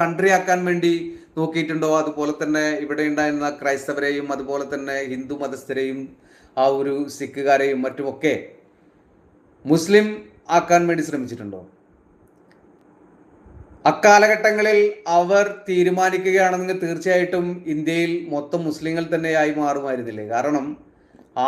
Country ആക്കാൻ വേണ്ടി നോക്കിയിട്ടുണ്ടോ? അതുപോലെ തന്നെ ഇവിടെ ഉണ്ടായിരുന്ന ക്രൈസ്തവരെയും അതുപോലെ തന്നെ ഹിന്ദു മതസ്ഥരെയും ആ ഒരു സിഖുകാരെയും മറ്റുമൊക്കെ മുസ്ലിം ആക്കാൻ വേണ്ടി ശ്രമിച്ചിട്ടുണ്ടോ? അക്കാലഘട്ടങ്ങളിൽ അവർ തീരുമാനിക്കുകയാണെന്ന് തീർച്ചയായിട്ടും ഇന്ത്യയിൽ മൊത്തം മുസ്ലിങ്ങൾ തന്നെയായി മാറുമായിരുന്നില്ലേ? കാരണം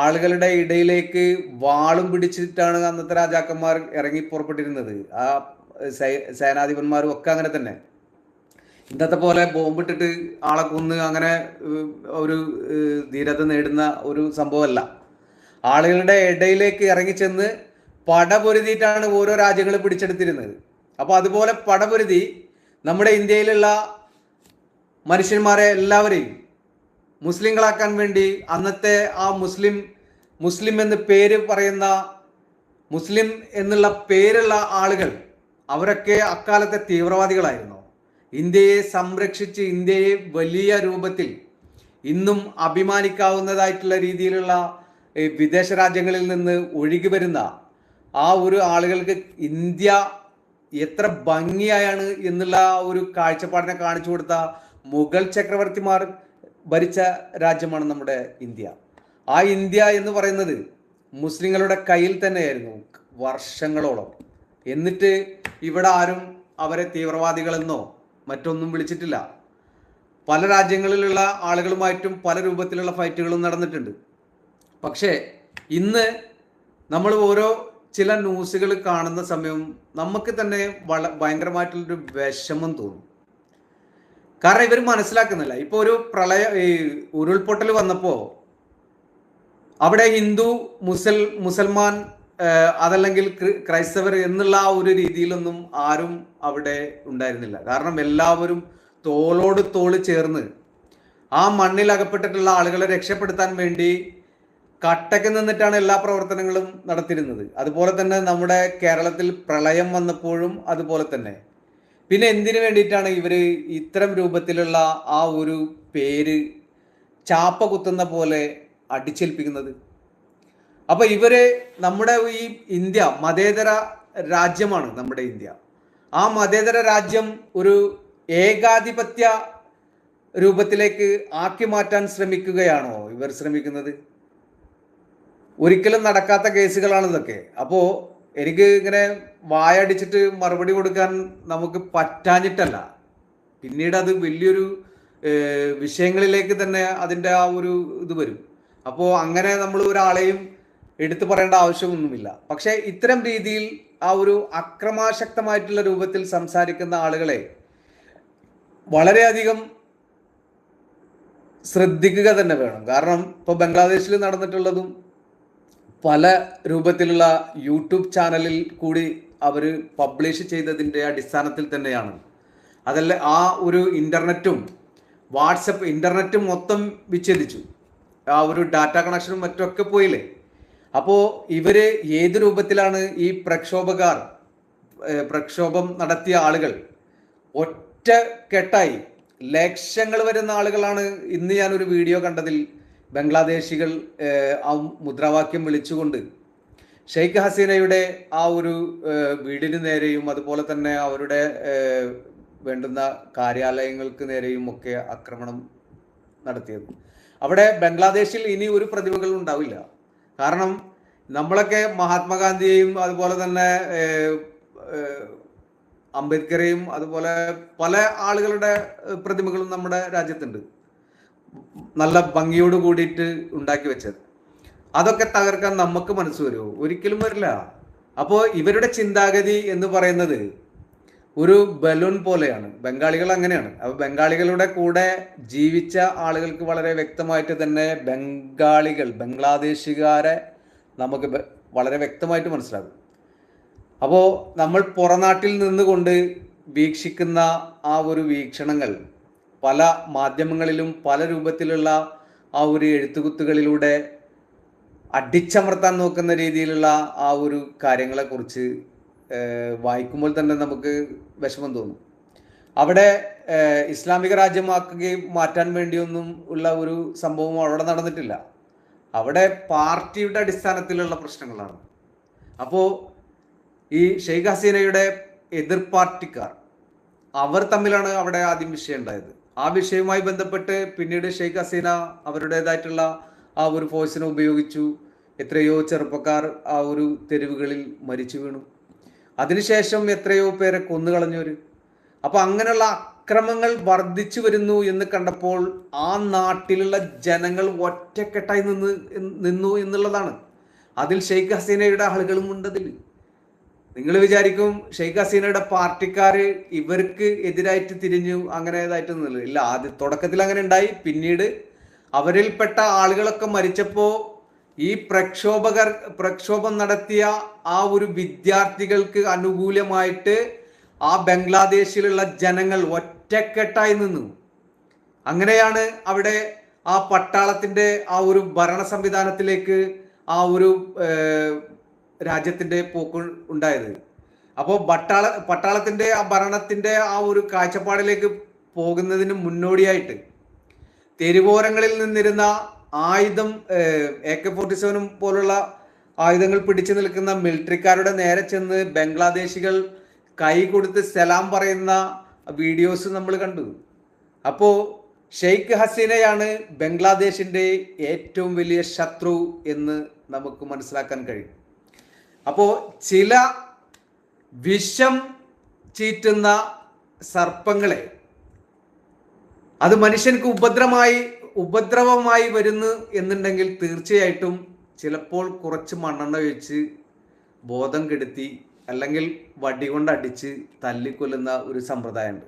ആളുകളുടെ ഇടയിലേക്ക് വാളും പിടിച്ചിട്ടാണ് അന്നത്തെ രാജാക്കന്മാർ ഇറങ്ങി പുറപ്പെട്ടിരുന്നത്. ആ സേനാധിപന്മാരും ഒക്കെ അങ്ങനെ തന്നെ. ഇന്നത്തെ പോലെ ബോംബിട്ടിട്ട് ആളെ കൊന്ന് അങ്ങനെ ഒരു ധീരത നേടുന്ന ഒരു സംഭവമല്ല. ആളുകളുടെ ഇടയിലേക്ക് ഇറങ്ങിച്ചെന്ന് പടപൊരുതിയിട്ടാണ് ഓരോ രാജ്യങ്ങൾ പിടിച്ചെടുത്തിരുന്നത്. അപ്പോൾ അതുപോലെ പടപൊരുതി നമ്മുടെ ഇന്ത്യയിലുള്ള മനുഷ്യന്മാരെ എല്ലാവരെയും മുസ്ലിങ്ങളാക്കാൻ വേണ്ടി അന്നത്തെ ആ മുസ്ലിം മുസ്ലിം എന്ന് പേര് പറയുന്ന മുസ്ലിം എന്നുള്ള പേരുള്ള ആളുകൾ അവരൊക്കെ അക്കാലത്തെ തീവ്രവാദികളായിരുന്നു. ഇന്ത്യയെ സംരക്ഷിച്ച് ഇന്ത്യയെ വലിയ രൂപത്തിൽ ഇന്നും അഭിമാനിക്കാവുന്നതായിട്ടുള്ള രീതിയിലുള്ള വിദേശ രാജ്യങ്ങളിൽ നിന്ന് ഒഴുകി വരുന്ന ആ ഒരു ആളുകൾക്ക് ഇന്ത്യ എത്ര ഭംഗിയായാണ് എന്നുള്ള ഒരു കാഴ്ചപ്പാടിനെ കാണിച്ചു കൊടുത്ത മുഗൾ ചക്രവർത്തിമാർ ഭരിച്ച രാജ്യമാണ് നമ്മുടെ ഇന്ത്യ. ആ ഇന്ത്യ എന്ന് പറയുന്നത് മുസ്ലിങ്ങളുടെ കയ്യിൽ തന്നെയായിരുന്നു വർഷങ്ങളോളം. എന്നിട്ട് ഇവിടെ ആരും അവരെ തീവ്രവാദികളെന്നോ മറ്റൊന്നും വിളിച്ചിട്ടില്ല. പല രാജ്യങ്ങളിലുള്ള ആളുകളുമായിട്ടും പല രൂപത്തിലുള്ള ഫൈറ്റുകളും നടന്നിട്ടുണ്ട്. പക്ഷേ ഇന്ന് നമ്മൾ ഓരോ ചില ന്യൂസുകൾ കാണുന്ന സമയവും നമുക്ക് തന്നെ വള ഭയങ്കരമായിട്ടുള്ളൊരു വിഷമം തോന്നും. കാരണം ഇവർ മനസ്സിലാക്കുന്നില്ല. ഇപ്പൊ ഒരു പ്രളയ ഈ ഉരുൾപൊട്ടൽ വന്നപ്പോൾ അവിടെ ഹിന്ദു മുസൽ മുസൽമാൻ അതല്ലെങ്കിൽ ക്രി- ക്രൈസ്തവർ എന്നുള്ള ആ ഒരു രീതിയിലൊന്നും ആരും അവിടെ ഉണ്ടായിരുന്നില്ല. കാരണം എല്ലാവരും തോളോട് തോൾ ചേർന്ന് ആ മണ്ണിൽ അകപ്പെട്ടിട്ടുള്ള ആളുകളെ രക്ഷപ്പെടുത്താൻ വേണ്ടി കട്ടക്ക് നിന്നിട്ടാണ് എല്ലാ പ്രവർത്തനങ്ങളും നടത്തിയിരുന്നത്. അതുപോലെ തന്നെ നമ്മുടെ കേരളത്തിൽ പ്രളയം വന്നപ്പോഴും അതുപോലെ തന്നെ. പിന്നെ എന്തിനു വേണ്ടിയിട്ടാണ് ഇവർ ഇത്തരം രൂപത്തിലുള്ള ആ ഒരു പേര് ചാപ്പ കുത്തുന്ന പോലെ അടിച്ചേൽപ്പിക്കുന്നത്? അപ്പൊ ഇവർ നമ്മുടെ ഈ ഇന്ത്യ മതേതര രാജ്യമാണ് നമ്മുടെ ഇന്ത്യ. ആ മതേതര രാജ്യം ഒരു ഏകാധിപത്യ രൂപത്തിലേക്ക് ആക്കി മാറ്റാൻ ശ്രമിക്കുകയാണോ ഇവർ ശ്രമിക്കുന്നത്? ഒരിക്കലും നടക്കാത്ത കേസുകളാണ് ഇതൊക്കെ. അപ്പോ എനിക്ക് ഇങ്ങനെ വായടിച്ചിട്ട് മറുപടി കൊടുക്കാൻ നമുക്ക് പറ്റാഞ്ഞിട്ടല്ല. പിന്നീട് അത് വലിയൊരു വിഷയങ്ങളിലേക്ക് തന്നെ അതിന്റെ ആ ഒരു ഇത് വരും. അപ്പോൾ അങ്ങനെ നമ്മൾ ഒരാളെയും എടുത്തു പറയേണ്ട ആവശ്യമൊന്നുമില്ല. പക്ഷേ ഇത്തരം രീതിയിൽ ആ ഒരു അക്രമാശക്തമായിട്ടുള്ള രൂപത്തിൽ സംസാരിക്കുന്ന ആളുകളെ വളരെയധികം ശ്രദ്ധിക്കുക തന്നെ വേണം. കാരണം ഇപ്പോൾ ബംഗ്ലാദേശിൽ നടന്നിട്ടുള്ളതും പല രൂപത്തിലുള്ള യൂട്യൂബ് ചാനലിൽ കൂടി അവർ പബ്ലിഷ് ചെയ്തതിന്റെ അടിസ്ഥാനത്തിൽ തന്നെയാണ്. അതല്ല ആ ഒരു ഇന്റർനെറ്റും വാട്സപ്പ് ഇന്റർനെറ്റും മൊത്തം വിച്ഛേദിച്ചു. ആ ഒരു ഡാറ്റ കണക്ഷനും മറ്റൊക്കെ പോയില്ലേ? അപ്പോൾ ഇവർ ഏത് രൂപത്തിലാണ് ഈ പ്രക്ഷോഭകാർ പ്രക്ഷോഭം നടത്തിയ ആളുകൾ? ഒറ്റ കെട്ടായി. ലക്ഷങ്ങൾ വരുന്ന ആളുകളാണ് ഇന്ന് ഞാനൊരു വീഡിയോ കണ്ടതിൽ ബംഗ്ലാദേശികൾ ആ മുദ്രാവാക്യം വിളിച്ചുകൊണ്ട്. ഷെയ്ഖ് ഹസീനയുടെ ആ ഒരു വീടിന് നേരെയും അതുപോലെ തന്നെ അവരുടെ വേണ്ടുന്ന കാര്യാലയങ്ങൾക്ക് നേരെയും ഒക്കെ ആക്രമണം നടത്തിയത്. അവിടെ ബംഗ്ലാദേശിൽ ഇനി ഒരു പ്രതിഭകൾ ഉണ്ടാവില്ല. കാരണം നമ്മളൊക്കെ മഹാത്മാഗാന്ധിയെയും അതുപോലെ തന്നെ അംബേദ്കറെയും അതുപോലെ പല ആളുകളുടെ പ്രതിമകളും നമ്മുടെ രാജ്യത്തുണ്ട്. നല്ല ഭംഗിയോട് കൂടിയിട്ട് ഉണ്ടാക്കി വെച്ചത്. അതൊക്കെ തകർക്കാൻ നമുക്ക് മനസ്സ് വരുമോ? ഒരിക്കലും വരില്ല. അപ്പോൾ ഇവരുടെ ചിന്താഗതി എന്ന് പറയുന്നത് ഒരു ബലൂൺ പോലെയാണ്. ബംഗാളികൾ അങ്ങനെയാണ്. അപ്പൊ ബംഗാളികളുടെ കൂടെ ജീവിച്ച ആളുകൾക്ക് വളരെ വ്യക്തമായിട്ട് തന്നെ ബംഗാളികൾ ബംഗ്ലാദേശുകാരെ നമുക്ക് വളരെ വ്യക്തമായിട്ട് മനസ്സിലാകും. അപ്പോൾ നമ്മൾ പുറനാട്ടിൽ നിന്നുകൊണ്ട് വീക്ഷിക്കുന്ന ആ ഒരു വീക്ഷണങ്ങൾ പല മാധ്യമങ്ങളിലും പല രൂപത്തിലുള്ള ആ ഒരു എഴുത്തുകുത്തുകളിലൂടെ അടിച്ചമർത്താൻ നോക്കുന്ന രീതിയിലുള്ള ആ ഒരു കാര്യങ്ങളെക്കുറിച്ച് വായിക്കുമ്പോൾ തന്നെ നമുക്ക് വിഷമം തോന്നും. അവിടെ ഇസ്ലാമിക രാജ്യമാക്കുകയും മാറ്റാൻ വേണ്ടിയൊന്നും ഉള്ള ഒരു സംഭവം അവിടെ നടന്നിട്ടില്ല. അവിടെ പാർട്ടിയുടെ അടിസ്ഥാനത്തിലുള്ള പ്രശ്നങ്ങളാണ്. അപ്പോൾ ഈ ഷെയ്ഖ് ഹസീനയുടെ എതിർ പാർട്ടിക്കാർ അവർ തമ്മിലാണ് അവിടെ ആദ്യം വിഷയം ഉണ്ടായത്. ആ വിഷയവുമായി ബന്ധപ്പെട്ട് പിന്നീട് ഷെയ്ഖ് ഹസീന അവരുടേതായിട്ടുള്ള ആ ഒരു ഫോഴ്സിനെ ഉപയോഗിച്ചു. എത്രയോ ചെറുപ്പക്കാർ ആ ഒരു തെരുവുകളിൽ മരിച്ചു വീണു. അതിനുശേഷം എത്രയോ പേരെ കൊന്നുകളഞ്ഞവര് അപ്പൊ അങ്ങനെയുള്ള അക്രമങ്ങൾ വർദ്ധിച്ചു വരുന്നു എന്ന് കണ്ടപ്പോൾ ആ നാട്ടിലുള്ള ജനങ്ങൾ ഒറ്റക്കെട്ടായി നിന്ന് നിന്നു എന്നുള്ളതാണ്. അതിൽ ഷെയ്ഖ് ഹസീനയുടെ ആളുകളും ഉണ്ടതിൽ നിങ്ങൾ വിചാരിക്കും ഷെയ്ഖ് ഹസീനയുടെ പാർട്ടിക്കാര് ഇവർക്ക് എതിരായിട്ട് തിരിഞ്ഞു അങ്ങനെ ഇതായിട്ട് നിന്നില്ല. ഇല്ല ആദ്യ തുടക്കത്തിൽ അങ്ങനെ ഉണ്ടായി. പിന്നീട് അവരിൽപ്പെട്ട ആളുകളൊക്കെ മരിച്ചപ്പോ ഈ പ്രക്ഷോഭകർ പ്രക്ഷോഭം നടത്തിയ ആ ഒരു വിദ്യാർത്ഥികൾക്ക് അനുകൂലമായിട്ട് ആ ബംഗ്ലാദേശിലുള്ള ജനങ്ങൾ ഒറ്റക്കെട്ടായി നിന്നു. അങ്ങനെയാണ് അവിടെ ആ പട്ടാളത്തിന്റെ ആ ഒരു ഭരണ സംവിധാനത്തിലേക്ക് ആ ഒരു രാജ്യത്തിന്റെ പോക്ക് ഉണ്ടായത്. അപ്പോൾ പട്ടാള പട്ടാളത്തിന്റെ ആ ഭരണത്തിന്റെ ആ ഒരു കാഴ്ചപ്പാടിലേക്ക് പോകുന്നതിന് മുന്നോടിയായിട്ട് തെരുവോരങ്ങളിൽ നിന്നിരുന്ന ആയുധം എ കെ ഫോർട്ടി സെവനും പോലുള്ള ആയുധങ്ങൾ പിടിച്ചു നിൽക്കുന്ന മിലിറ്ററിക്കാരുടെ നേരെ ചെന്ന് ബംഗ്ലാദേശികൾ കൈ കൊടുത്ത് സലാം പറയുന്ന വീഡിയോസ് നമ്മൾ കണ്ടു. അപ്പോൾ ഷെയ്ഖ് ഹസീനയാണ് ബംഗ്ലാദേശിന്റെ ഏറ്റവും വലിയ ശത്രു എന്ന് നമുക്ക് മനസ്സിലാക്കാൻ കഴിയും. അപ്പോൾ ചില വിഷം ചീറ്റുന്ന സർപ്പങ്ങളെ അത് മനുഷ്യൻക്ക് ഉപദ്രവമായി ഉപദ്രവമായി വരുന്നു എന്നുണ്ടെങ്കിൽ തീർച്ചയായിട്ടും ചിലപ്പോൾ കുറച്ച് മണ്ണെണ്ണ ഒഴിച്ച് ബോധം കെടുത്തി അല്ലെങ്കിൽ വടി കൊണ്ട് അടിച്ച് തല്ലിക്കൊല്ലുന്ന ഒരു സമ്പ്രദായമുണ്ട്.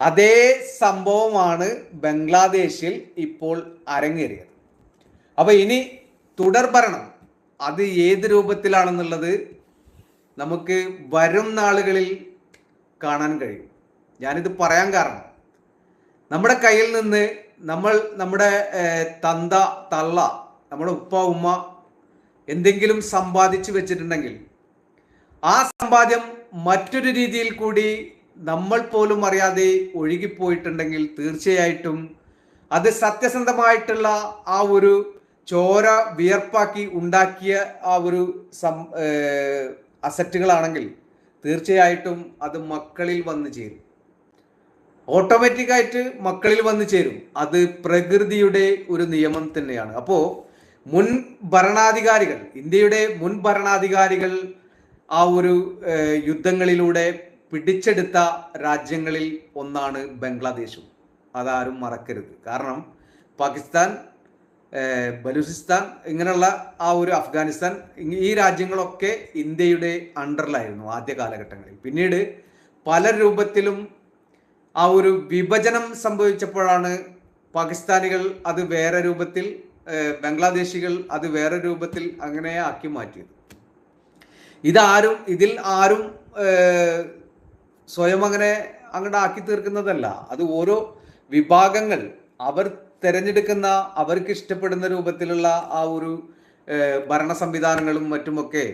അതേ സംഭവമാണ് ബംഗ്ലാദേശിൽ ഇപ്പോൾ അരങ്ങേറിയത്. അപ്പോൾ ഇനി തുടർ ഭരണം. അത് ഏത് രൂപത്തിലാണെന്നുള്ളത് നമുക്ക് വരും നാളുകളിൽ കാണാൻ കഴിയും. ഞാനിത് പറയാൻ കാരണം നമ്മുടെ കയ്യിൽ നിന്ന് നമ്മൾ നമ്മുടെ തന്ത തള്ള നമ്മുടെ ഉപ്പ ഉമ്മ എന്തെങ്കിലും സമ്പാദിച്ചു വെച്ചിട്ടുണ്ടെങ്കിൽ ആ സമ്പാദ്യം മറ്റൊരു രീതിയിൽ കൂടി നമ്മൾ പോലും അറിയാതെ ഒഴുകിപ്പോയിട്ടുണ്ടെങ്കിൽ തീർച്ചയായിട്ടും അത് സത്യസന്ധമായിട്ടുള്ള ആ ഒരു ചോര വിയർപ്പാക്കി ഉണ്ടാക്കിയ ആ ഒരു സം അസറ്റുകളാണെങ്കിൽ തീർച്ചയായിട്ടും അത് മക്കളിൽ വന്നു ചേരും. ഓട്ടോമാറ്റിക്കായിട്ട് മക്കളിൽ വന്നു ചേരും. അത് പ്രകൃതിയുടെ ഒരു നിയമം തന്നെയാണ്. അപ്പോൾ മുൻ ഭരണാധികാരികൾ ഇന്ത്യയുടെ മുൻ ഭരണാധികാരികൾ ആ ഒരു യുദ്ധങ്ങളിലൂടെ പിടിച്ചെടുത്ത രാജ്യങ്ങളിൽ ഒന്നാണ് ബംഗ്ലാദേശും. അതാരും മറക്കരുത്. കാരണം പാകിസ്ഥാൻ ബലൂചിസ്ഥാൻ ഇങ്ങനെയുള്ള ആ ഒരു അഫ്ഗാനിസ്ഥാൻ ഈ രാജ്യങ്ങളൊക്കെ ഇന്ത്യയുടെ അണ്ടറിലായിരുന്നു ആദ്യ കാലഘട്ടങ്ങളിൽ. പിന്നീട് പല രൂപത്തിലും ആ ഒരു വിഭജനം സംഭവിച്ചപ്പോഴാണ് പാകിസ്ഥാനികൾ അത് വേറെ രൂപത്തിൽ ബംഗ്ലാദേശികൾ അത് വേറെ രൂപത്തിൽ അങ്ങനെ ആക്കി മാറ്റിയത്. ഇതാരും ഇതിൽ ആരും സ്വയം അങ്ങനെ അങ്ങോട്ട് ആക്കി തീർക്കുന്നതല്ല. അത് ഓരോ വിഭാഗങ്ങൾ അവർ തിരഞ്ഞെടുക്കുന്ന അവർക്ക് ഇഷ്ടപ്പെടുന്ന രൂപത്തിലുള്ള ആ ഒരു ഭരണ സംവിധാനങ്ങളും മറ്റുമൊക്കെ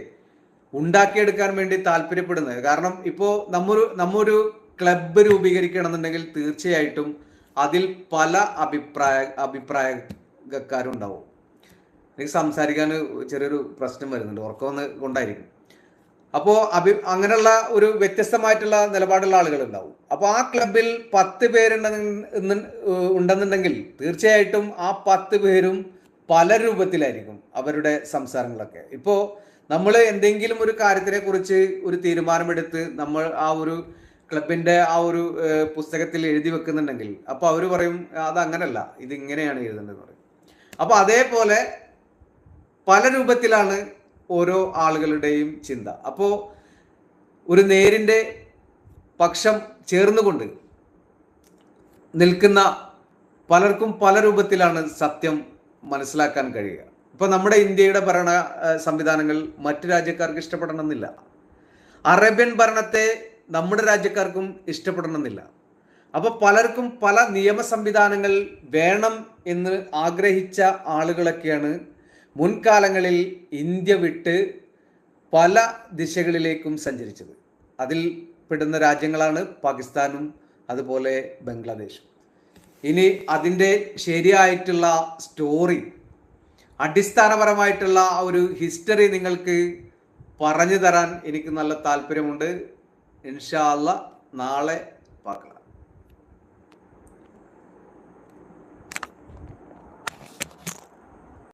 ഉണ്ടാക്കിയെടുക്കാൻ വേണ്ടി താല്പര്യപ്പെടുന്നത്. കാരണം ഇപ്പോൾ നമ്മൊരു നമ്മൊരു ക്ലബ്ബ് രൂപീകരിക്കണമെന്നുണ്ടെങ്കിൽ തീർച്ചയായിട്ടും അതിൽ പല അഭിപ്രായ അഭിപ്രായക്കാരും ഉണ്ടാവും എനിക്ക് സംസാരിക്കാൻ ചെറിയൊരു പ്രശ്നം വരുന്നുണ്ട്. ഉറക്കം ഒന്ന് കൊണ്ടായിരിക്കും. അപ്പോൾ അഭി അങ്ങനെയുള്ള ഒരു വ്യത്യസ്തമായിട്ടുള്ള നിലപാടുള്ള ആളുകൾ ഉണ്ടാവും അപ്പോൾ ആ ക്ലബിൽ പത്ത് പേരുണ്ടെന്ന് ഉണ്ടെന്നുണ്ടെങ്കിൽ തീർച്ചയായിട്ടും ആ പത്ത് പേരും പല രൂപത്തിലായിരിക്കും അവരുടെ സംസാരങ്ങളൊക്കെ. ഇപ്പോൾ നമ്മൾ എന്തെങ്കിലും ഒരു കാര്യത്തിനെ കുറിച്ച് ഒരു തീരുമാനമെടുത്ത് നമ്മൾ ആ ഒരു ക്ലബിന്റെ ആ ഒരു പുസ്തകത്തിൽ എഴുതി വെക്കുന്നുണ്ടെങ്കിൽ അപ്പോൾ അവർ പറയും അത് അങ്ങനല്ല ഇത് ഇങ്ങനെയാണ് എഴുതേണ്ടത് പറയും. അപ്പോൾ അതേപോലെ പല രൂപത്തിലാണ് ഓരോ ആളുകളുടെയും ചിന്ത. അപ്പോൾ ഒരു നേരിന്റെ പക്ഷം ചേർന്നുകൊണ്ട് നിൽക്കുന്ന പലർക്കും പല രൂപത്തിലാണ് സത്യം മനസ്സിലാക്കാൻ കഴിയുക. ഇപ്പൊ നമ്മുടെ ഇന്ത്യയുടെ ഭരണ സംവിധാനങ്ങൾ മറ്റു രാജ്യക്കാർക്ക് ഇഷ്ടപ്പെടണമെന്നില്ല. അറേബ്യൻ ഭരണത്തെ നമ്മുടെ രാജ്യക്കാർക്കും ഇഷ്ടപ്പെടണമെന്നില്ല. അപ്പോൾ പലർക്കും പല നിയമ സംവിധാനങ്ങൾ വേണം എന്ന് ആഗ്രഹിച്ച ആളുകളൊക്കെയാണ് മുൻകാലങ്ങളിൽ ഇന്ത്യ വിട്ട് പല ദിശകളിലേക്കും സഞ്ചരിച്ചത്. അതിൽ പെടുന്ന രാജ്യങ്ങളാണ് പാകിസ്ഥാനും അതുപോലെ ബംഗ്ലാദേശും. ഇനി അതിന്റെ ശരിയായിട്ടുള്ള സ്റ്റോറി അടിസ്ഥാനപരമായിട്ടുള്ള ഒരു ഹിസ്റ്ററി നിങ്ങൾക്ക് പറഞ്ഞു തരാൻ എനിക്ക് നല്ല താല്പര്യമുണ്ട്. ഇൻഷാല്ല നാളെ പാക്കാം